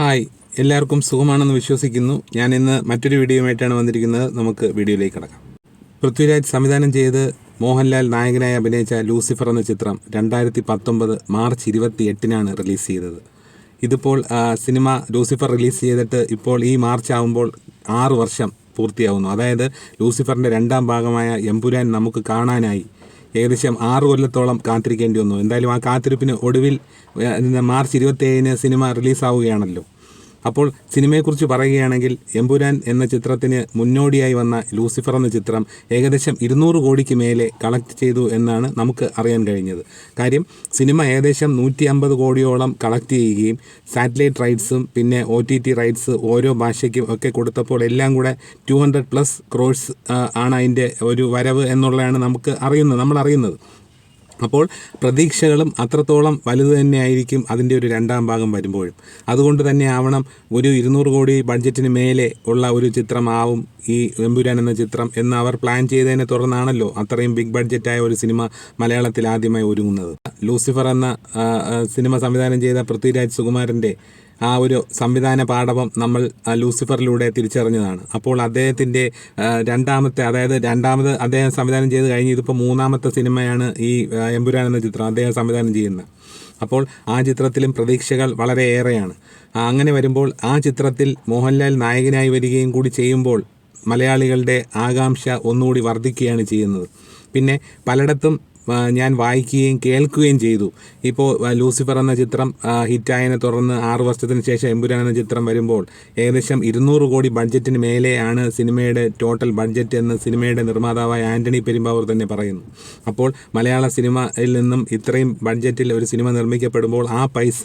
Hi എല്ലാവർക്കും സുഖമാണെന്ന് വിശ്വസിക്കുന്നു. ഞാൻ ഇന്ന് മറ്റൊരു വീഡിയോയുമായിട്ടാണ് വന്നിരിക്കുന്നത്. നമുക്ക് വീഡിയോയിലേക്ക് കടക്കാം. പൃഥ്വിരാജ് സംവിധാനം ചെയ്ത് മോഹൻലാൽ നായകനായി അഭിനയിച്ച ലൂസിഫർ എന്ന ചിത്രം രണ്ടായിരത്തി പത്തൊമ്പത് മാർച്ച് ഇരുപത്തി എട്ടിനാണ് റിലീസ് ചെയ്തത്. ഇതിപ്പോൾ സിനിമ ലൂസിഫർ റിലീസ് ചെയ്തിട്ട് ഇപ്പോൾ ഈ മാർച്ച് ആകുമ്പോൾ ആറ് വർഷം പൂർത്തിയാവുന്നു. അതായത് ലൂസിഫറിന്റെ രണ്ടാം ഭാഗമായ എമ്പുരാൻ നമുക്ക് കാണാനായി ഏകദേശം ആറ് കൊല്ലത്തോളം കാത്തിരിക്കേണ്ടി വന്നു. എന്തായാലും ആ കാത്തിരിപ്പിന് ഒടുവിൽ മാർച്ച് ഇരുപത്തേഴിന് സിനിമ റിലീസാവുകയാണല്ലോ. അപ്പോൾ സിനിമയെക്കുറിച്ച് പറയുകയാണെങ്കിൽ എമ്പുരാൻ എന്ന ചിത്രത്തിന് മുന്നോടിയായി വന്ന ലൂസിഫർ എന്ന ചിത്രം ഏകദേശം ഇരുന്നൂറ് കോടിക്ക് മേലെ കളക്ട് ചെയ്തു എന്നാണ് നമുക്ക് അറിയാൻ കഴിഞ്ഞത്. കാര്യം സിനിമ ഏകദേശം നൂറ്റി അമ്പത് കോടിയോളം കളക്ട് ചെയ്യുകയും സാറ്റലൈറ്റ് റൈറ്റ്സും പിന്നെ ഒ ടി ടി റൈറ്റ്സ് ഓരോ ഭാഷയ്ക്കും ഒക്കെ കൊടുത്തപ്പോൾ എല്ലാം കൂടെ ടു ഹൺഡ്രഡ് പ്ലസ് ക്രോഴ്സ് ആണ് അതിന്റെ ഒരു വരവ് എന്നുള്ളതാണ് നമുക്ക് അറിയുന്നത്. നമ്മൾ അറിയുന്നത്. അപ്പോൾ പ്രതീക്ഷകളും അത്രത്തോളം വലുത് തന്നെയായിരിക്കും അതിന്റെ ഒരു രണ്ടാം ഭാഗം വരുമ്പോഴും. അതുകൊണ്ട് തന്നെ ആവണം ഒരു ഇരുന്നൂറ് കോടി ബഡ്ജറ്റിന് മേലെ ഉള്ള ഒരു ചിത്രമാവും ഈ എമ്പുരാൻ എന്ന ചിത്രം എന്ന് അവർ പ്ലാൻ ചെയ്തതിനെ തുടർന്നാണല്ലോ അത്രയും ബിഗ് ബഡ്ജറ്റായ ഒരു സിനിമ മലയാളത്തിൽ ആദ്യമായി ഒരുങ്ങുന്നത്. ലൂസിഫർ എന്ന സിനിമ സംവിധാനം ചെയ്ത പൃഥ്വിരാജ് സുകുമാരന്റെ ആ ഒരു സംവിധാന പാഠവം നമ്മൾ ലൂസിഫറിലൂടെ തിരിച്ചറിഞ്ഞതാണ്. അപ്പോൾ അദ്ദേഹത്തിന്റെ രണ്ടാമത്തെ അതായത് രണ്ടാമത് അദ്ദേഹം സംവിധാനം ചെയ്ത് കഴിഞ്ഞ് ഇതിപ്പോൾ മൂന്നാമത്തെ സിനിമയാണ് ഈ എമ്പുരാൻ എന്ന ചിത്രം അദ്ദേഹം സംവിധാനം ചെയ്യുന്നത്. അപ്പോൾ ആ ചിത്രത്തിലും പ്രതീക്ഷകൾ വളരെയേറെയാണ് അങ്ങനെ വരുമ്പോൾ ആ ചിത്രത്തിൽ മോഹൻലാൽ നായകനായി വരികയും കൂടി ചെയ്യുമ്പോൾ മലയാളികളുടെ ആകാംക്ഷ ഒന്നുകൂടി വർദ്ധിക്കുകയാണ് ചെയ്യുന്നത്. പിന്നെ പലയിടത്തും ഞാൻ വായിക്കുകയും കേൾക്കുകയും ചെയ്തു. ഇപ്പോൾ ലൂസിഫർ എന്ന ചിത്രം ഹിറ്റായതിനെ തുടർന്ന് ആറു വർഷത്തിന് ശേഷം എമ്പുരാൻ എന്ന ചിത്രം വരുമ്പോൾ ഏകദേശം ഇരുന്നൂറ് കോടി ബഡ്ജറ്റിന് മേലെയാണ് സിനിമയുടെ ടോട്ടൽ ബഡ്ജറ്റ് എന്ന് സിനിമയുടെ നിർമ്മാതാവായ ആന്റണി പെരുമ്പാവൂർ തന്നെ പറയുന്നു. അപ്പോൾ മലയാള സിനിമയിൽ നിന്നും ഇത്രയും ബഡ്ജറ്റിൽ ഒരു സിനിമ നിർമ്മിക്കപ്പെടുമ്പോൾ ആ പൈസ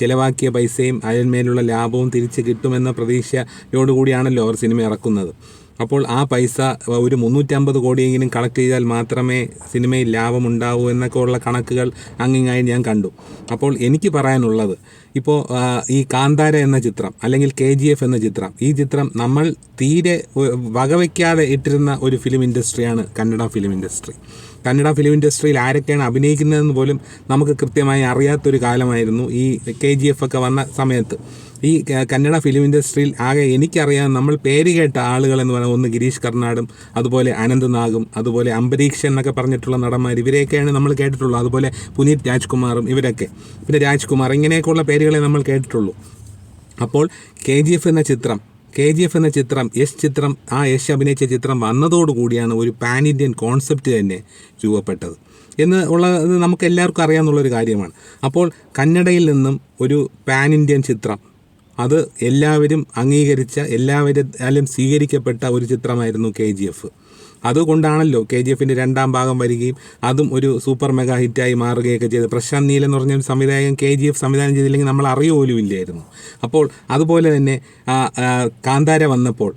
ചിലവാക്കിയ പൈസയും അതിന്മേലുള്ള ലാഭവും തിരിച്ച് കിട്ടുമെന്ന പ്രതീക്ഷയോടുകൂടിയാണല്ലോ അവർ സിനിമ ഇറക്കുന്നത്. അപ്പോൾ ആ പൈസ ഒരു മുന്നൂറ്റമ്പത് കോടിയെങ്കിലും കളക്ട് ചെയ്താൽ മാത്രമേ സിനിമയിൽ ലാഭമുണ്ടാവൂ എന്നൊക്കെ ഉള്ള കണക്കുകൾ അങ്ങിങ്ങായി ഞാൻ കണ്ടു. അപ്പോൾ എനിക്ക് പറയാനുള്ളത് ഇപ്പോൾ ഈ കാന്താര എന്ന ചിത്രം അല്ലെങ്കിൽ കെ ജി എഫ് എന്ന ചിത്രം ഈ ചിത്രം നമ്മൾ തീരെ വകവയ്ക്കാതെ ഇട്ടിരുന്ന ഒരു film ഇൻഡസ്ട്രിയാണ് Kannada film industry Kannada film ഇൻഡസ്ട്രിയിൽ ആരൊക്കെയാണ് അഭിനയിക്കുന്നതെന്ന് പോലും നമുക്ക് കൃത്യമായി അറിയാത്തൊരു കാലമായിരുന്നു ഈ കെ ജി എഫ് ഒക്കെ വന്ന സമയത്ത്. ഈ കന്നഡ ഫിലിം ഇൻഡസ്ട്രിയിൽ ആകെ എനിക്കറിയാം നമ്മൾ പേര് കേട്ട ആളുകൾ എന്ന് പറയുന്നത് ഒന്ന് ഗിരീഷ് കർണാടും അതുപോലെ അനന്ത് നാഗും അതുപോലെ അംബരീഷ് എന്നൊക്കെ പറഞ്ഞിട്ടുള്ള നടന്മാർ. ഇവരെയൊക്കെയാണ് നമ്മൾ കേട്ടിട്ടുള്ളത് അതുപോലെ പുനീത് രാജ്കുമാറും ഇവരൊക്കെ. പിന്നെ രാജ്കുമാർ ഇങ്ങനെയൊക്കെയുള്ള പേരുകളെ നമ്മൾ കേട്ടിട്ടുള്ളൂ. അപ്പോൾ കെ ജി എഫ് എന്ന ചിത്രം കെ ജി എഫ് എന്ന ചിത്രം യശ് ചിത്രം ആ യശ് അഭിനയിച്ച ചിത്രം വന്നതോടുകൂടിയാണ് ഒരു പാൻ ഇന്ത്യൻ കോൺസെപ്റ്റ് തന്നെ രൂപപ്പെട്ടത്. എന്ന് ഉള്ളത് നമുക്ക് എല്ലാവർക്കും അറിയാമെന്നുള്ളൊരു കാര്യമാണ്. അപ്പോൾ കന്നഡയിൽ നിന്നും ഒരു പാൻ ഇന്ത്യൻ ചിത്രം അത് എല്ലാവരും അംഗീകരിച്ച എല്ലാവരും സ്വീകരിക്കപ്പെട്ട ഒരു ചിത്രമായിരുന്നു കെ ജി എഫ് അതുകൊണ്ടാണല്ലോ കെ ജി എഫിന്റെ രണ്ടാം ഭാഗം വരികയും അതും ഒരു സൂപ്പർ മെഗാ ഹിറ്റായി മാറുകയൊക്കെ ചെയ്ത് പ്രശാന്ത് നീൽ എന്ന് പറഞ്ഞ സംവിധായകൻ കെ ജി എഫ് സംവിധാനം ചെയ്തില്ലെങ്കിൽ നമ്മൾ അറിയ പോലും ഇല്ലായിരുന്നു. അപ്പോൾ അതുപോലെ തന്നെ കാന്താര വന്നപ്പോൾ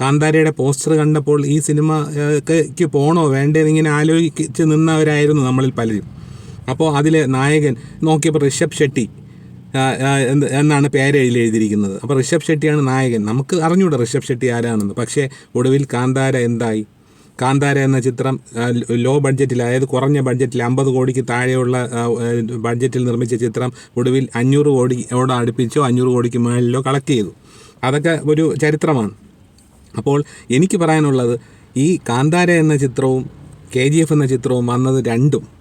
കാന്താരയുടെ പോസ്റ്റർ കണ്ടപ്പോൾ ഈ സിനിമയ്ക്ക് ക്ക് പോണോ വേണ്ടേ ഇങ്ങനെ ആലോചിച്ച് നിന്നവരായിരുന്നു നമ്മളിൽ പലരും. അപ്പോൾ അതിലെ നായകൻ നോക്കിയപ്പോൾ ഋഷഭ് ഷെട്ടി എന്നാണ് പേര് എഴുതി എഴുതിയിരിക്കുന്നത്. അപ്പോൾ ഋഷഭ് ഷെട്ടിയാണ് നായകൻ. നമുക്ക് അറിഞ്ഞൂടാ ഋഷഭ് ഷെട്ടി ആരാണെന്ന്. പക്ഷേ ഒടുവിൽ കാന്താര എന്തായി? കാന്താര എന്ന ചിത്രം ലോ ബഡ്ജറ്റിൽ അതായത് കുറഞ്ഞ ബഡ്ജറ്റിൽ അമ്പത് കോടിക്ക് താഴെയുള്ള ബഡ്ജറ്റിൽ നിർമ്മിച്ച ചിത്രം ഒടുവിൽ അഞ്ഞൂറ് കോടിയോട് അടുപ്പിച്ചോ അഞ്ഞൂറ് കോടിക്ക് മുകളിലോ കളക്ട് ചെയ്തു. അതൊക്കെ ഒരു ചരിത്രമാണ്. അപ്പോൾ എനിക്ക് പറയാനുള്ളത് ഈ കാന്താര എന്ന ചിത്രവും കെ ജി എഫ് എന്ന ചിത്രവും വന്നത് രണ്ടും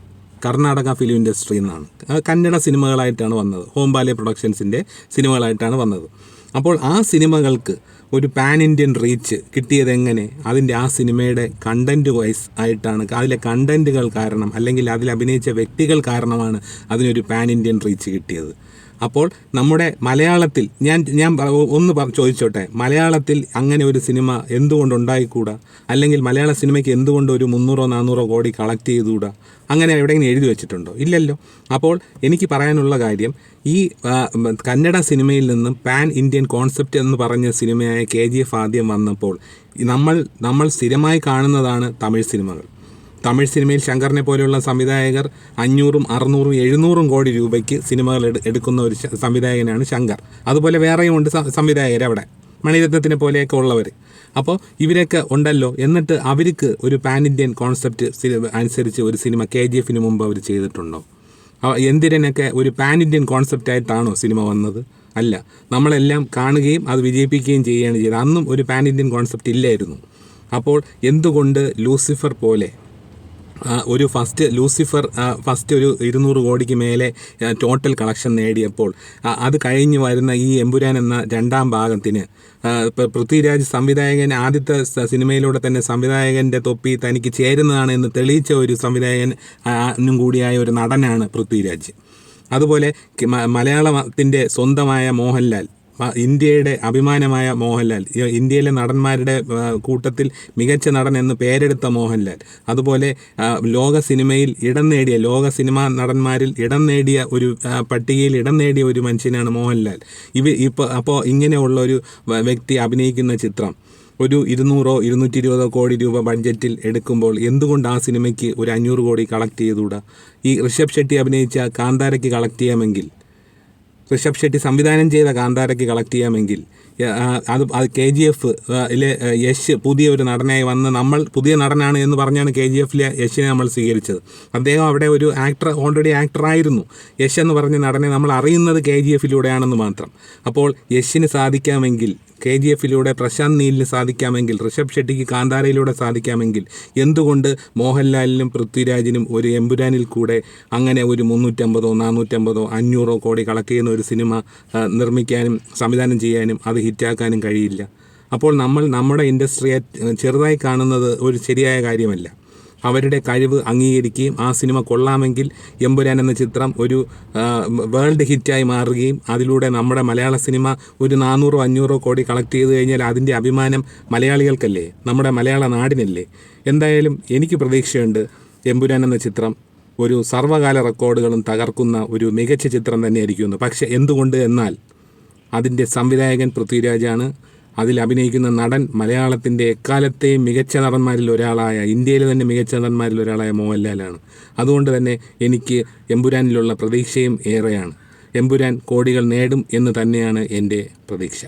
കർണാടക ഫിലിം ഇൻഡസ്ട്രിയിൽ നിന്നാണ് കന്നഡ സിനിമകളായിട്ടാണ് വന്നത്. ഹോംബാലെ പ്രൊഡക്ഷൻസിന്റെ സിനിമകളായിട്ടാണ് വന്നത്. അപ്പോൾ ആ സിനിമകൾക്ക് ഒരു പാൻ ഇന്ത്യൻ റീച്ച് കിട്ടിയത് എങ്ങനെ അതിന്റെ ആ സിനിമയുടെ കണ്ടന്റ് വൈസ് ആയിട്ടാണ്. അതിലെ കണ്ടന്റുകൾ കാരണം അല്ലെങ്കിൽ അതിൽ അഭിനയിച്ച വ്യക്തികൾ കാരണമാണ് അതിനൊരു പാൻ ഇന്ത്യൻ റീച്ച് കിട്ടിയത്. അപ്പോൾ നമ്മുടെ മലയാളത്തിൽ ഞാൻ ഞാൻ ഒന്ന് ചോദിച്ചോട്ടെ. മലയാളത്തിൽ അങ്ങനെ ഒരു സിനിമ എന്തുകൊണ്ട് ഉണ്ടായിക്കൂടാ അല്ലെങ്കിൽ മലയാള സിനിമയ്ക്ക് എന്തുകൊണ്ട് ഒരു മുന്നൂറോ നാനൂറോ കോടി കളക്ട് ചെയ്തുകൂടാ? അങ്ങനെ എവിടെയെങ്കിലും എഴുതി വെച്ചിട്ടുണ്ടോ? ഇല്ലല്ലോ. അപ്പോൾ എനിക്ക് പറയാനുള്ള കാര്യം ഈ കന്നഡ സിനിമയിൽ നിന്നും പാൻ ഇന്ത്യൻ കോൺസെപ്റ്റ് എന്ന് പറഞ്ഞ സിനിമയായ കെ ആദ്യം വന്നപ്പോൾ നമ്മൾ നമ്മൾ സ്ഥിരമായി കാണുന്നതാണ് തമിഴ് സിനിമകൾ. തമിഴ് സിനിമയിൽ ശങ്കറിനെ പോലെയുള്ള സംവിധായകർ അഞ്ഞൂറും അറുന്നൂറും എഴുന്നൂറും കോടി രൂപയ്ക്ക് സിനിമകൾ എടുക്കുന്ന ഒരു സംവിധായകനാണ് ശങ്കർ. അതുപോലെ വേറെയും ഉണ്ട് സംവിധായകർ അവിടെ മണിരത്നത്തിനെ പോലെയൊക്കെ ഉള്ളവർ അപ്പോൾ ഇവരൊക്കെ ഉണ്ടല്ലോ. എന്നിട്ട് അവർക്ക് ഒരു പാൻ ഇന്ത്യൻ കോൺസെപ്റ്റ് അനുസരിച്ച് ഒരു സിനിമ കെ ജി എഫിന് മുമ്പ് അവർ ചെയ്തിട്ടുണ്ടോ? എന്തിരനൊക്കെ ഒരു പാൻ ഇന്ത്യൻ കോൺസെപ്റ്റായിട്ടാണോ സിനിമ വന്നത്? അല്ല. നമ്മളെല്ലാം കാണുകയും അത് വിജയിപ്പിക്കുകയും ചെയ്യുകയാണ് ചെയ്തത്. അന്നും ഒരു പാൻ ഇന്ത്യൻ കോൺസെപ്റ്റ് ഇല്ലായിരുന്നു. അപ്പോൾ എന്തുകൊണ്ട് ലൂസിഫർ പോലെ ഒരു ഫസ്റ്റ് ലൂസിഫർ ഫസ്റ്റ് ഒരു ഇരുന്നൂറ് കോടിക്ക് മേലെ ടോട്ടൽ കളക്ഷൻ നേടിയപ്പോൾ അത് കഴിഞ്ഞ് വരുന്ന ഈ എമ്പുരാൻ എന്ന രണ്ടാം ഭാഗത്തിന് പൃഥ്വിരാജ് സംവിധായകൻ ആദ്യത്തെ സിനിമയിലൂടെ തന്നെ സംവിധായകന്റെ തൊപ്പി തനിക്ക് ചേരുന്നതാണ് എന്ന് തെളിയിച്ച ഒരു സംവിധായകൻ ആ, കൂടിയായ ഒരു നടനാണ് പൃഥ്വിരാജ്. അതുപോലെ മലയാളത്തിന്റെ സ്വന്തമായ മോഹൻലാൽ ഇന്ത്യയുടെ അഭിമാനമായ മോഹൻലാൽ ഇന്ത്യയിലെ നടന്മാരുടെ കൂട്ടത്തിൽ മികച്ച നടൻ എന്ന് പേരെടുത്ത മോഹൻലാൽ. അതുപോലെ ലോക സിനിമയിൽ ഇടം നേടിയ ലോക സിനിമാ നടന്മാരിൽ ഇടം നേടിയ ഒരു പട്ടികയിൽ ഇടം നേടിയ ഒരു മനുഷ്യനാണ് മോഹൻലാൽ. ഇവ ഇപ്പോൾ അപ്പോൾ ഇങ്ങനെയുള്ള ഒരു വ്യക്തി അഭിനയിക്കുന്ന ചിത്രം ഒരു ഇരുന്നൂറോ ഇരുന്നൂറ്റി ഇരുപതോ കോടി രൂപ ബഡ്ജറ്റിൽ എടുക്കുമ്പോൾ എന്തുകൊണ്ട് ആ സിനിമയ്ക്ക് ഒരു അഞ്ഞൂറ് കോടി കളക്ട് ചെയ്തുകൂടാ? ഈ ഋഷഭ് ഷെട്ടി അഭിനയിച്ച കാന്താരയ്ക്ക് കളക്ട് ചെയ്യാമെങ്കിൽ ഋഷഭ് ഷെട്ടി സംവിധാനം ചെയ്ത കാന്താരയ്ക്ക് കളക്ട് ചെയ്യാമെങ്കിൽ അത് അത് കെ ജി എഫ് ഇലെ യശ് പുതിയ ഒരു നടനായി വന്ന് നമ്മൾ പുതിയ നടനാണ് എന്ന് പറഞ്ഞാണ് കെ ജി എഫിലെ യശിനെ നമ്മൾ സ്വീകരിച്ചത്. അദ്ദേഹം അവിടെ ഒരു ആക്ടർ ഓൾറെഡി ആക്ടറായിരുന്നു യശ് എന്ന് പറഞ്ഞ നടനെ നമ്മൾ അറിയുന്നത് കെ ജി എഫിലൂടെയാണെന്ന് മാത്രം. അപ്പോൾ യശിന് സാധിക്കാമെങ്കിൽ കെ ജി എഫിലൂടെ പ്രശാന്ത് നീലിന് സാധിക്കാമെങ്കിൽ ഋഷഭ് ഷെട്ടിക്ക് കാന്താരയിലൂടെ സാധിക്കാമെങ്കിൽ എന്തുകൊണ്ട് മോഹൻലാലിനും പൃഥ്വിരാജിനും ഒരു എമ്പുരാനിൽ കൂടെ അങ്ങനെ ഒരു മുന്നൂറ്റമ്പതോ നാനൂറ്റമ്പതോ അഞ്ഞൂറോ കോടി കളക്ട് ചെയ്യുന്ന ഒരു സിനിമ നിർമ്മിക്കാനും സംവിധാനം ചെയ്യാനും അത് ഹിറ്റാക്കാനും കഴിയില്ല. അപ്പോൾ നമ്മൾ നമ്മുടെ ഇൻഡസ്ട്രിയെ ചെറുതായി കാണുന്നത് ഒരു ശരിയായ കാര്യമല്ല. അവരുടെ കഴിവ് അംഗീകരിക്കുകയും ആ സിനിമ കൊള്ളാമെങ്കിൽ എമ്പുരാൻ എന്ന ചിത്രം ഒരു വേൾഡ് ഹിറ്റായി മാറുകയും അതിലൂടെ നമ്മുടെ മലയാള സിനിമ ഒരു നാനൂറോ അഞ്ഞൂറോ കോടി കളക്ട് ചെയ്ത് കഴിഞ്ഞാൽ അതിന്റെ അഭിമാനം മലയാളികൾക്കല്ലേ? നമ്മുടെ മലയാള നാടിനല്ലേ? എന്തായാലും എനിക്ക് പ്രതീക്ഷയുണ്ട് എമ്പുരാൻ എന്ന ചിത്രം ഒരു സർവകാല റെക്കോർഡുകളും തകർക്കുന്ന ഒരു മികച്ച ചിത്രം തന്നെയായിരിക്കുമെന്ന്. പക്ഷേ എന്തുകൊണ്ട്? എന്നാൽ അതിന്റെ സംവിധായകൻ പൃഥ്വിരാജാണ്. അതിൽ അഭിനയിക്കുന്ന നടൻ മലയാളത്തിന്റെ എക്കാലത്തെയും മികച്ച നടന്മാരിൽ ഒരാളായ ഇന്ത്യയിലെ തന്നെ മികച്ച നടന്മാരിൽ ഒരാളായ മോഹൻലാലാണ്. അതുകൊണ്ട് തന്നെ എനിക്ക് എമ്പുരാനിലുള്ള പ്രതീക്ഷയും ഏറെയാണ്. എമ്പുരാൻ കോടികൾ നേടും എന്ന് തന്നെയാണ് എന്റെ പ്രതീക്ഷ.